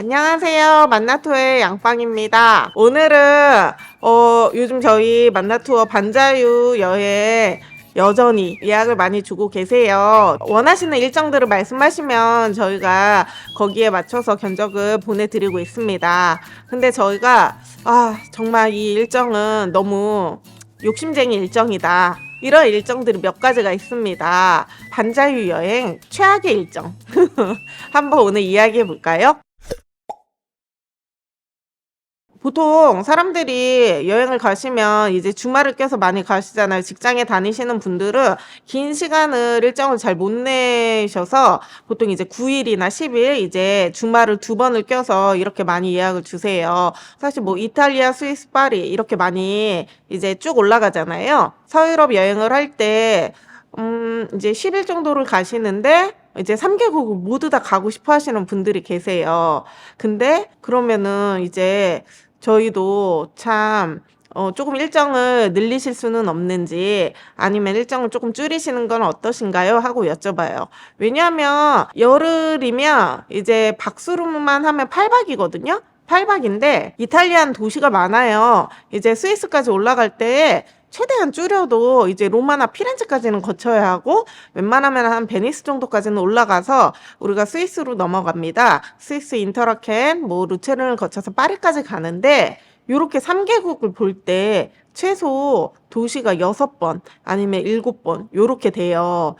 안녕하세요. 만나투어의 양빵입니다. 오늘은 어, 요즘 저희 만나투어 반자유 여행 여전히 예약을 많이 주고 계세요. 원하시는 일정들을 말씀하시면 저희가 거기에 맞춰서 견적을 보내드리고 있습니다. 근데 저희가 아 정말 이 일정은 너무 욕심쟁이 일정이다. 이런 일정들이 몇 가지가 있습니다. 반자유 여행 최악의 일정. 한번 오늘 이야기해 볼까요? 보통 사람들이 여행을 가시면 이제 주말을 껴서 많이 가시잖아요. 직장에 다니시는 분들은 긴 시간을 일정을 잘 못 내셔서 보통 이제 9일이나 10일 이제 주말을 두 번을 껴서 이렇게 많이 예약을 주세요. 사실 뭐 이탈리아, 스위스, 파리 이렇게 많이 이제 쭉 올라가잖아요. 서유럽 여행을 할 때 음, 이제 10일 정도를 가시는데 이제 3개국을 모두 다 가고 싶어 하시는 분들이 계세요. 근데 그러면은 이제 저희도 참 어, 조금 일정을 늘리실 수는 없는지 아니면 일정을 조금 줄이시는 건 어떠신가요? 하고 여쭤봐요. 왜냐하면 열흘이면 이제 박수로만 하면 8박이거든요? 8박인데 이탈리안 도시가 많아요. 이제 스위스까지 올라갈 때 최대한 줄여도 이제 로마나 피렌체까지는 거쳐야 하고 웬만하면 한 베니스 정도까지는 올라가서 우리가 스위스로 넘어갑니다. 스위스 인터라켄, 뭐 루체른을 거쳐서 파리까지 가는데 요렇게 3개국을 볼 때 최소 도시가 6번 아니면 7번 요렇게 돼요.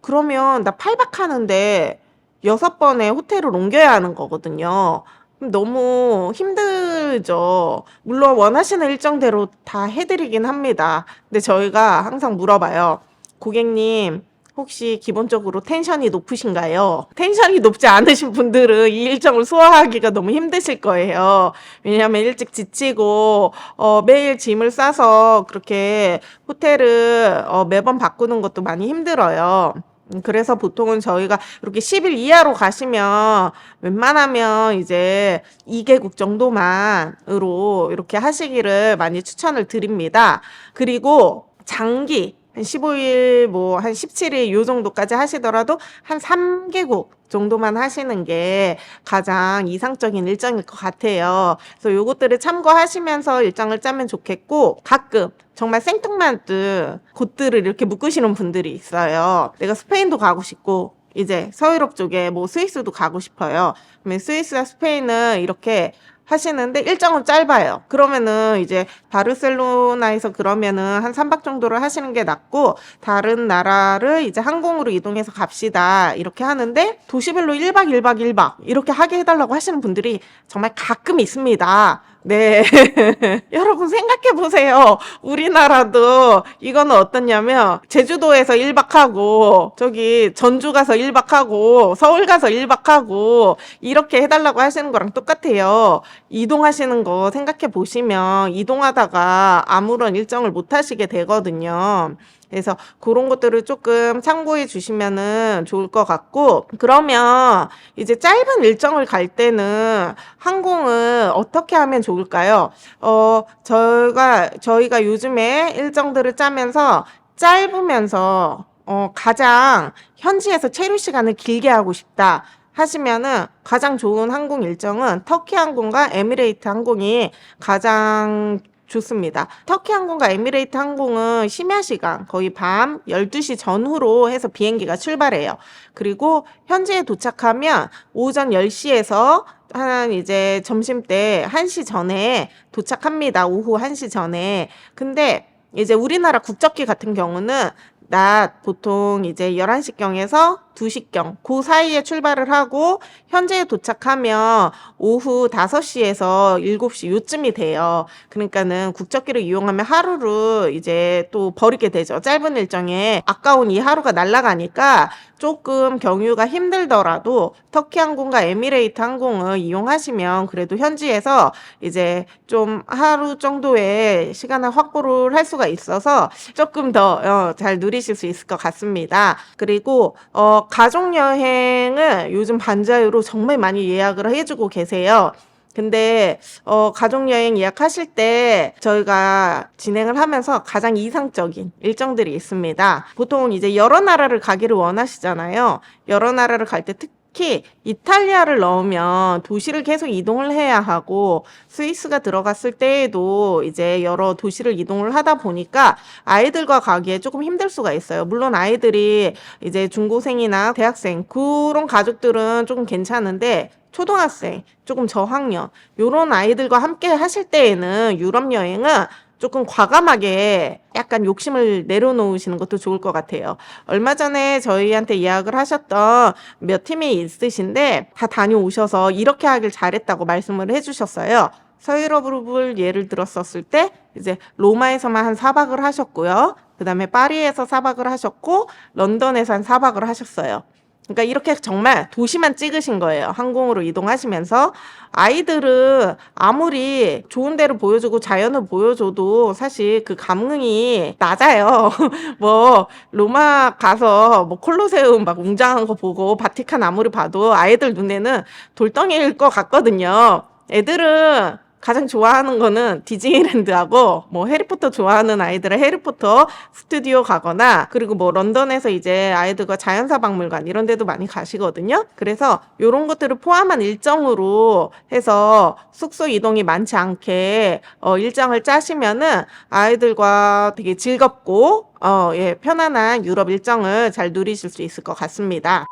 그러면 나 8박 하는데 6번의 호텔을 옮겨야 하는 거거든요. 너무 힘들죠. 물론 원하시는 일정대로 다 해드리긴 합니다. 근데 저희가 항상 물어봐요. 고객님, 혹시 기본적으로 텐션이 높으신가요? 텐션이 높지 않으신 분들은 이 일정을 소화하기가 너무 힘드실 거예요. 왜냐하면 일찍 지치고 어, 매일 짐을 싸서 그렇게 호텔을 어, 매번 바꾸는 것도 많이 힘들어요. 음, 그래서 보통은 저희가 이렇게 10일 이하로 가시면 웬만하면 이제 2개국 정도만으로 이렇게 하시기를 많이 추천을 드립니다. 그리고 장기 한 15일 뭐 한 17일 요 정도까지 하시더라도 한 3개국 정도만 하시는 게 가장 이상적인 일정일 것 같아요. 그래서 요것들을 참고하시면서 일정을 짜면 좋겠고 가끔 정말 생뚱맞은 곳들을 이렇게 묶으시는 분들이 있어요. 내가 스페인도 가고 싶고 이제 서유럽 쪽에 뭐 스위스도 가고 싶어요. 그러면 스위스와 스페인은 이렇게 하시는데 일정은 짧아요. 그러면은 이제 바르셀로나에서 그러면은 한 3박 정도를 하시는 게 낫고 다른 나라를 이제 항공으로 이동해서 갑시다. 이렇게 하는데 도시별로 1박 1박 1박 이렇게 하게 해달라고 하시는 분들이 정말 가끔 있습니다. 네. 여러분 생각해 보세요. 우리나라도 이거는 어떻냐면 제주도에서 1박 하고 저기 전주 가서 1박 하고 서울 가서 1박 하고 이렇게 해달라고 하시는 거랑 똑같아요. 이동하시는 거 생각해 보시면 이동하다가 아무런 일정을 못 하시게 되거든요. 그래서 그런 것들을 조금 참고해 주시면은 좋을 것 같고, 그러면 이제 짧은 일정을 갈 때는 항공을 어떻게 하면 좋을까요? 어, 저희가, 저희가 요즘에 일정들을 짜면서 짧으면서 어, 가장 현지에서 체류 시간을 길게 하고 싶다. 하시면은 가장 좋은 항공 일정은 터키 항공과 에미레이트 항공이 가장 좋습니다. 터키 항공과 에미레이트 항공은 심야 시간, 거의 밤 12시 전후로 해서 비행기가 출발해요. 그리고 현지에 도착하면 오전 10시에서 한 이제 점심 때 1시 전에 도착합니다. 오후 1시 전에. 근데 이제 우리나라 국적기 같은 경우는 낮 보통 이제 11시경에서 2시경 그 사이에 출발을 하고 현재에 도착하면 오후 5시에서 7시 요쯤이 돼요. 그러니까는 국적기를 이용하면 하루를 이제 또 버리게 되죠. 짧은 일정에 아까운 이 하루가 날아가니까 조금 경유가 힘들더라도 터키 항공과 에미레이트 항공을 이용하시면 그래도 현지에서 이제 좀 하루 정도의 시간을 확보를 할 수가 있어서 조금 더 잘 누리실 수 있을 것 같습니다. 그리고 어, 가족 여행을 요즘 반자유로 정말 많이 예약을 해주고 계세요. 근데 어 가족 여행 예약하실 때 저희가 진행을 하면서 가장 이상적인 일정들이 있습니다. 보통 이제 여러 나라를 가기를 원하시잖아요. 여러 나라를 갈 때 특 특히 이탈리아를 넣으면 도시를 계속 이동을 해야 하고 스위스가 들어갔을 때에도 이제 여러 도시를 이동을 하다 보니까 아이들과 가기에 조금 힘들 수가 있어요. 물론 아이들이 이제 중고생이나 대학생 그런 가족들은 조금 괜찮은데 초등학생, 조금 저학년 요런 아이들과 함께 하실 때에는 유럽 여행은 조금 과감하게 약간 욕심을 내려놓으시는 것도 좋을 것 같아요. 얼마 전에 저희한테 예약을 하셨던 몇 팀이 있으신데 다 다녀오셔서 이렇게 하길 잘했다고 말씀을 해주셨어요. 서유럽을 예를 들었었을 때 이제 로마에서만 한 4박을 하셨고요. 그 다음에 파리에서 4박을 하셨고 런던에서 한 4박을 하셨어요. 그러니까 이렇게 정말 도시만 찍으신 거예요. 항공으로 이동하시면서 아이들은 아무리 좋은 데를 보여주고 자연을 보여줘도 사실 그 감흥이 낮아요. 뭐 로마 가서 뭐 콜로세움 막 웅장한 거 보고 바티칸 아무리 봐도 아이들 눈에는 돌덩이일 것 같거든요. 애들은 가장 좋아하는 거는 디즈니랜드하고 뭐 해리포터 좋아하는 아이들은 해리포터 스튜디오 가거나 그리고 뭐 런던에서 이제 아이들과 자연사 박물관 이런 데도 많이 가시거든요. 그래서 요런 것들을 포함한 일정으로 해서 숙소 이동이 많지 않게 어 일정을 짜시면은 아이들과 되게 즐겁고 어 예 편안한 유럽 일정을 잘 누리실 수 있을 것 같습니다.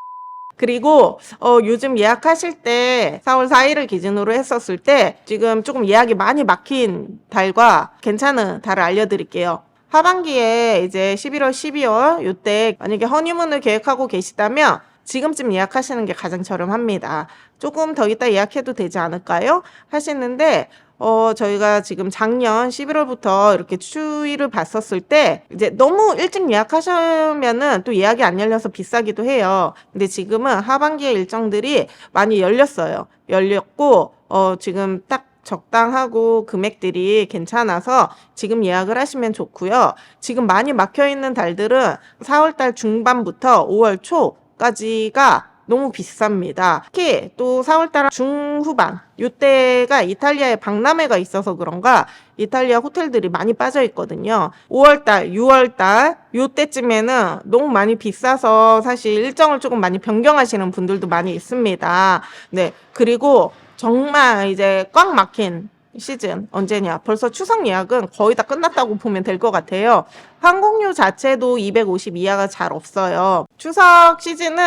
그리고 어 요즘 예약하실 때 4월 4일을 기준으로 했었을 때 지금 조금 예약이 많이 막힌 달과 괜찮은 달을 알려드릴게요. 하반기에 이제 11월, 12월 요때 만약에 허니문을 계획하고 계시다면 지금쯤 예약하시는 게 가장 저렴합니다. 조금 더 이따 예약해도 되지 않을까요? 하시는데 어, 저희가 지금 작년 11월부터 이렇게 추이를 봤었을 때, 이제 너무 일찍 예약하시면은 또 예약이 안 열려서 비싸기도 해요. 근데 지금은 하반기에 일정들이 많이 열렸어요. 열렸고, 어, 지금 딱 적당하고 금액들이 괜찮아서 지금 예약을 하시면 좋고요. 지금 많이 막혀 있는 달들은 4월 달 중반부터 5월 초 까지가 너무 비쌉니다. 특히 또 4월달 중후반 요때가 이탈리아에 박람회가 있어서 그런가 이탈리아 호텔들이 많이 빠져 있거든요. 5월달, 6월달 요때쯤에는 너무 많이 비싸서 사실 일정을 조금 많이 변경하시는 분들도 많이 있습니다. 네 그리고 정말 이제 꽉 막힌 시즌 언제냐? 벌써 추석 예약은 거의 다 끝났다고 보면 될 것 같아요. 항공료 자체도 250 이하가 잘 없어요. 추석 시즌은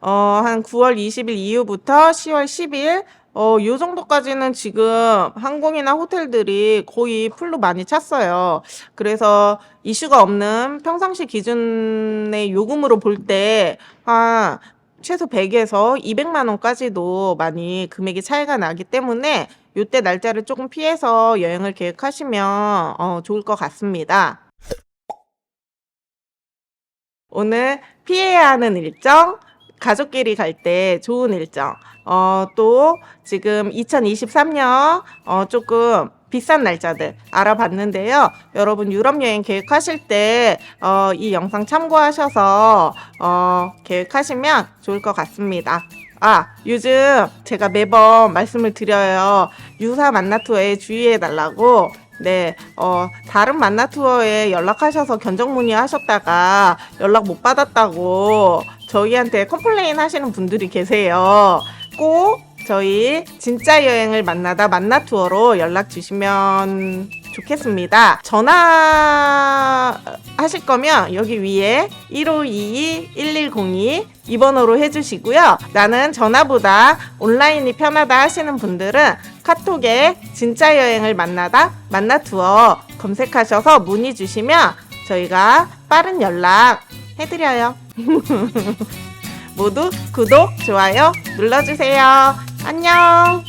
어, 한 9월 20일 이후부터 10월 10일 어, 요 정도까지는 지금 항공이나 호텔들이 거의 풀로 많이 찼어요. 그래서 이슈가 없는 평상시 기준의 요금으로 볼 때, 한, 최소 100에서 200만 원까지도 많이 금액이 차이가 나기 때문에 요때 날짜를 조금 피해서 여행을 계획하시면 어, 좋을 것 같습니다. 오늘 피해야 하는 일정, 가족끼리 갈 때 좋은 일정. 어, 또 지금 2023년 어, 조금 비싼 날짜들 알아봤는데요. 여러분 유럽 여행 계획하실 때, 어, 이 영상 참고하셔서, 어, 계획하시면 좋을 것 같습니다. 아, 요즘 제가 매번 말씀을 드려요. 유사 만나 투어에 주의해 달라고. 네, 어, 다른 만나 투어에 연락하셔서 견적 문의하셨다가 연락 못 받았다고 저희한테 컴플레인 하시는 분들이 계세요. 꼭 저희 진짜 여행을 만나다 만나 투어로 연락 주시면 좋겠습니다. 전화 하실 거면 여기 위에 1522-1102 2번으로 해주시고요. 나는 전화보다 온라인이 편하다 하시는 분들은 카톡에 진짜 여행을 만나다 만나 투어 검색하셔서 문의 주시면 저희가 빠른 연락 해드려요. 모두 구독, 좋아요 눌러주세요. 안녕!